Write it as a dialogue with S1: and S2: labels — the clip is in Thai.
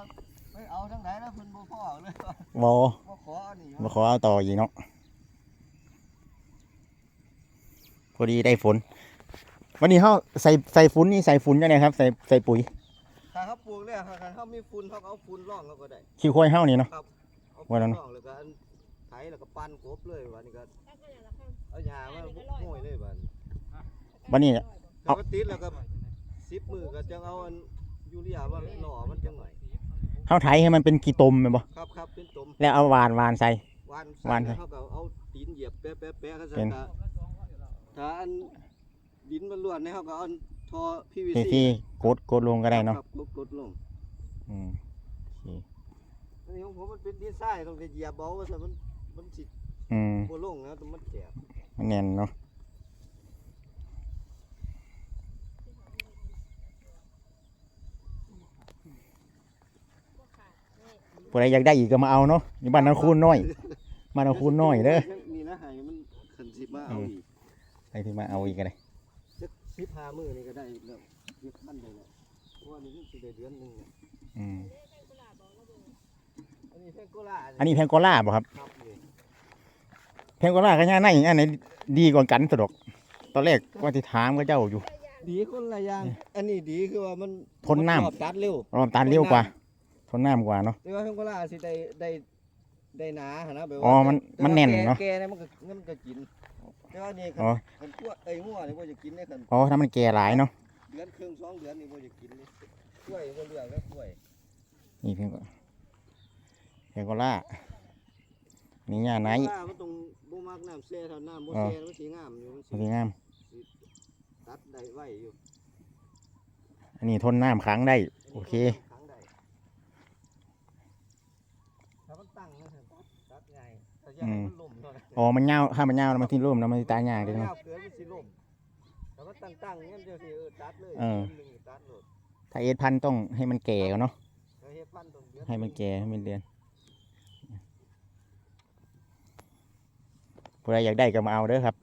S1: ว่าไม่เอาทั้งไหนแล้วเพิ่นบ่พอเลยว่า
S2: บ่
S1: บ่ขออันนี้
S2: มาขอเอาต่ออีกเนาะพอดีได้ฝน วันนี้เขาใส่ใส่ฝุ่นนี่ใส่ฝุ่นยังไงครับ ใส่ใส่ปุ๋ย
S1: ถ้าเขาปลูกเนี่ยถ้าเขามีฝุ่นเขาก็เอาฝุ่นร่องเขาก็ได้
S2: ขี้ควายเฮานี่เนาะ
S1: เอา
S2: ว่า
S1: ฝุ่น
S2: แล้ว
S1: ร่
S2: นะ
S1: องแล้วก็อันไถแล้วก็ปั้นกบเลยวันนี้ก็เอาหญ้ามาโห้อยเลยบัด
S2: วันนี้
S1: ถ้าก็ติดแล้วก็10มือก็จังเอาอันยูเรียมาหล่อมันจังหน่อย
S2: เขาไถให้มันเป็นกี่ตมแม่นบ่
S1: ครับครับเป็นตม
S2: แล้วเอาหวานหวานใส่
S1: วาน
S2: วาน
S1: ใส่ เขาก็เอาตีนเหยียบแปะแปะแปะเขา
S2: เป็น
S1: จะถ้าอันดินมันล้วนเนี่ยเขาก็เอาท่อ
S2: ที่
S1: PVC
S2: ที่กดกดลงก็ได้เนาะ
S1: ครับกดกดลง
S2: อืมโอเค
S1: อันนี้ของผมมันเป็นดินทรายต้องไปเหยียบเบาว่าแต่มันมันสิ
S2: อืม
S1: บ่ลงนะแต่มันแฉบ
S2: มันแน่นเนาะ ผู้ใดอยากได้อีกก็มาเอาเนาะอยู่บ้านนาคูนน้อยบ้านนาคูนน้อยเด้อ
S1: นี่นะให้มันขันสิมาเอา
S2: อืม
S1: อีก
S2: ใครที่มาเอาอีกก็ได้
S1: สักสิบห้ามื้อนี่ก็ได้แล้วเก็บพันได้แล้วเพราะว่านี่มันสิได้เดือนหนึงเนี่ย
S2: อืม
S1: อันนี้แพงโกล่า
S2: อันนี้แพงโกล่าบ่ครับ
S1: ครับนี่
S2: แพงโกล่าก็ย่าในอันไหนดีกว่ากันสะดอกตอนแรกว่าที่ถามก็เจ้าอยู่
S1: ดีคนละอย่าง อันนี้ดีคือว่ามัน
S2: ทนน้ำ
S1: รอบตัดเร็ว
S2: รอมตาลเร็วกว่า ทนน้ำกว่าเนาะ
S1: แต่ว่าแพงโกล่าสิได้ได้ได้หนาหั่นนะแบบว่า
S2: อ๋อมัน
S1: แต่ว่า
S2: มันแน่นเนาะ
S1: แก่ๆเนี่ยมันก็มันก็กินแต่ว่านี่คัน
S2: อ๋อ
S1: คันพวกไอ้งัวนี่บ่จะกินได้คัน
S2: อ๋อถ้ามันแก่หลายเนาะ
S1: เดือนครึ่งสองเดือนนี่บ่จะกินเลยกล้วยบ่เลือกแล้วกล้วย
S2: นี่แพงโกแพงโกล่านี่ย่าไหน
S1: ปลามันต้องบ่มักน้ำแช่เท่าน้ำบ่
S2: อ๋อ
S1: แช่มันสิงามอยู่มัน
S2: สวย
S1: สิ
S2: งาม
S1: ตัดได้ไว้อยู่
S2: อันนี้ทนน้ำค้างได้ โอเค
S1: ขังได้ ถ้ามันตั้งนะตัดตัดง่ายถ้าอยากให้มันล่มเท่านั้น
S2: อ๋อ มันยาวถ้ามันยาวแล้วมันที่ร่มแล้วมันสิตายยากเลย
S1: ถ้า
S2: เนาะ
S1: ยาวเกินมันสิล่มถ้ามันตั้งๆงั้นเดี๋ยวสิเออตัดเลย
S2: เออ
S1: ดืนหนึ่งตัดโลด
S2: ถ้าเอ็ดพันธุ์ต้องให้มันแก่ก่อนเนาะ
S1: แล้วเฮ็ดพันธุ์ต้องเดือน
S2: ให้มันแก่ให้มันเดือนผู้ใดอยากได้ก็มาเอาเด้อครับ